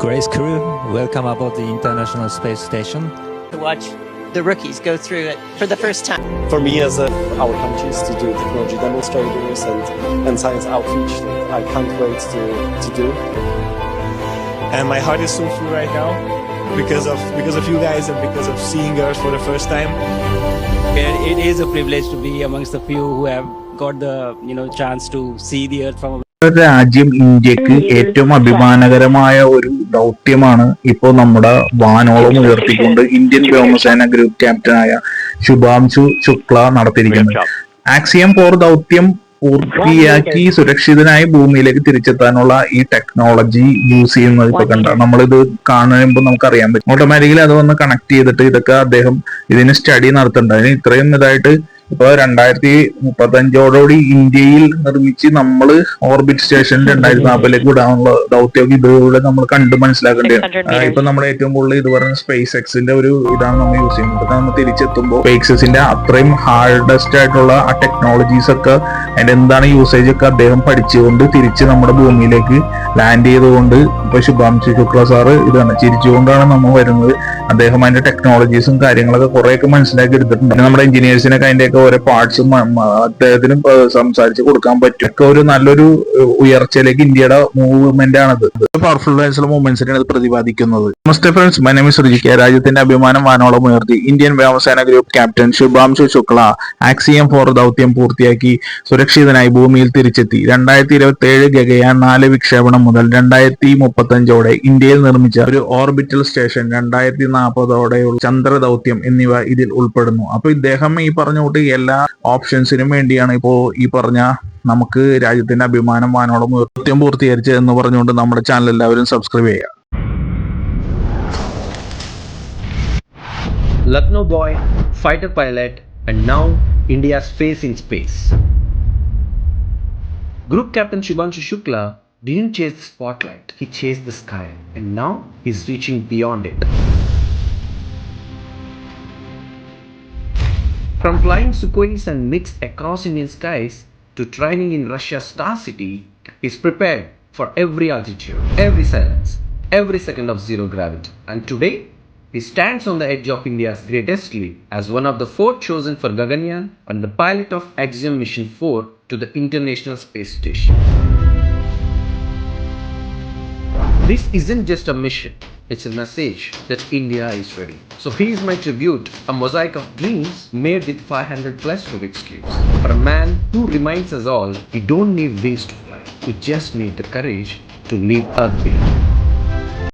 Grace crew, welcome aboard the International Space Station. to watch the rookies go through it for the first time. for me as a, our countries to do technology demonstrators and, and science outreach I can't wait to, to do. and my heart is so full right now because of because of you guys and because of seeing Earth for the first time. And it is a privilege to be amongst the few who have got the you know chance to see the earth from a ഒരു രാജ്യം ഇന്ത്യയ്ക്ക് ഏറ്റവും അഭിമാനകരമായ ഒരു ദൗത്യമാണ് ഇപ്പോൾ നമ്മുടെ വാനോളം ഉയർത്തിക്കൊണ്ട് ഇന്ത്യൻ വ്യോമസേന ഗ്രൂപ്പ് ക്യാപ്റ്റനായ ശുഭാംശു ശുക്ല നടത്തിയിരിക്കുന്നത്. ആക്സിയം ഫോർ ദൗത്യം പൂർത്തിയാക്കി സുരക്ഷിതനായി ഭൂമിയിലേക്ക് തിരിച്ചെത്താനുള്ള ഈ ടെക്നോളജി യൂസ് ചെയ്യുന്നത് ഇപ്പൊ കണ്ട നമ്മളിത് കാണുമ്പോൾ നമുക്ക് അറിയാൻ പറ്റും. ഓട്ടോമാറ്റിക്കലി അത് വന്ന് കണക്ട് ചെയ്തിട്ട് ഇതൊക്കെ അദ്ദേഹം ഇതിന് സ്റ്റഡി നടത്തുന്നുണ്ട് അതിന് ഇത്രയും ഇതായിട്ട് ഇപ്പൊ രണ്ടായിരത്തി മുപ്പത്തി അഞ്ചോടുകൂടി ഇന്ത്യയിൽ നിർമ്മിച്ച് നമ്മൾ ഓർബിറ്റ് സ്റ്റേഷൻ രണ്ടായിരത്തി നാൽപ്പതിലേക്ക് വിടാനുള്ള ദൗത്യം ഇതിലൂടെ നമ്മൾ കണ്ടു മനസ്സിലാക്കേണ്ടതാണ് 600 ആ, ഇപ്പൊ നമ്മുടെ ഏറ്റവും കൂടുതൽ ഇത് പറഞ്ഞ സ്പേസ് എക്സിന്റെ ഒരു ഇതാണ് നമ്മൾ യൂസ് ചെയ്യുന്നത്. ഇപ്പൊ നമ്മൾ തിരിച്ചെത്തുമ്പോൾ സ്പേസ് എക്സിന്റെ അത്രയും ഹാർഡസ്റ്റ് ആയിട്ടുള്ള ആ ടെക്നോളജീസ് ഒക്കെ അതിന്റെ എന്താണ് യൂസേജ് ഒക്കെ അദ്ദേഹം പഠിച്ചുകൊണ്ട് തിരിച്ച് നമ്മുടെ ഭൂമിയിലേക്ക് ലാൻഡ് ചെയ്തുകൊണ്ട് ഇപ്പൊ ശുഭാംശി ശുക്ല സാറ് ഇതാണ്. ചിരിച്ചുകൊണ്ടാണ് നമ്മൾ വരുന്നത്. അദ്ദേഹം അതിന്റെ ടെക്നോളജീസും കാര്യങ്ങളൊക്കെ കുറെയൊക്കെ മനസ്സിലാക്കി എടുത്തിട്ടുണ്ട്. നമ്മുടെ എഞ്ചിനീയേഴ്സിനൊക്കെ അതിന്റെയൊക്കെ ഓരോ പാർട്സും അദ്ദേഹത്തിന് സംസാരിച്ച് കൊടുക്കാൻ പറ്റും. ഒക്കെ ഒരു നല്ലൊരു ഉയർച്ചയിലേക്ക് ഇന്ത്യയുടെ മൂവ്മെന്റ് ആണത്. പവർഫുൾ ആയിട്ടുള്ള മൂവ്മെന്റ്സിനാണ് ഇത് പ്രതിപാദിക്കുന്നത്. നമസ്തേ ഫ്രണ്ട്സ് മൈ സൃജിക്ക രാജ്യത്തിന്റെ അഭിമാനം വാനോളം ഉയർത്തി. ഇന്ത്യൻ വ്യോമസേന group captain Shubhanshu Shukla Axiom four ദൗത്യം പൂർത്തിയാക്കി സുരക്ഷിതനായി ഭൂമിയിൽ തിരിച്ചെത്തി. രണ്ടായിരത്തി ഇരുപത്തി ഏഴ് ഗഗയാൻ നാല് വിക്ഷേപണം മുതൽ രണ്ടായിരത്തി മുപ്പത്തി അഞ്ചോടെ ഇന്ത്യയിൽ നിർമ്മിച്ച ഒരു ഓർബിറ്റൽ സ്റ്റേഷൻ രണ്ടായിരത്തി നാൽപ്പതോടെയുള്ള ചന്ദ്ര ദൗത്യം എന്നിവ ഇതിൽ ഉൾപ്പെടുന്നു അപ്പൊ ഇദ്ദേഹം ഈ പറഞ്ഞ കൂട്ടി എല്ലാ ഓപ്ഷൻസിനും വേണ്ടിയാണ് ഇപ്പോ ഈ പറഞ്ഞ നമുക്ക് രാജ്യത്തിന്റെ അഭിമാനം വാനോളം ദൗത്യം പൂർത്തീകരിച്ചത് എന്ന് പറഞ്ഞുകൊണ്ട് നമ്മുടെ ചാനൽ എല്ലാവരും സബ്സ്ക്രൈബ് ചെയ്യുക Lucknow boy, fighter pilot, and now India's face in space. Group Captain Shubhanshu Shukla didn't chase the spotlight, he chased the sky, and now he's reaching beyond it. From flying Sukhois and MiGs across Indian skies to training in Russia's Star City, he's prepared for every altitude, every silence, every second of zero gravity. And today, he stands on the edge of India's greatest leap as one of the four chosen for Gaganyaan and the pilot of Axiom Mission 4 to the International Space Station. This isn't just a mission, it's a message that India is ready. So here's my tribute, a mosaic of dreams made with 500 plus Rubik's Cubes. For a man who reminds us all, we don't need wings to fly, we just need the courage to leave Earth behind.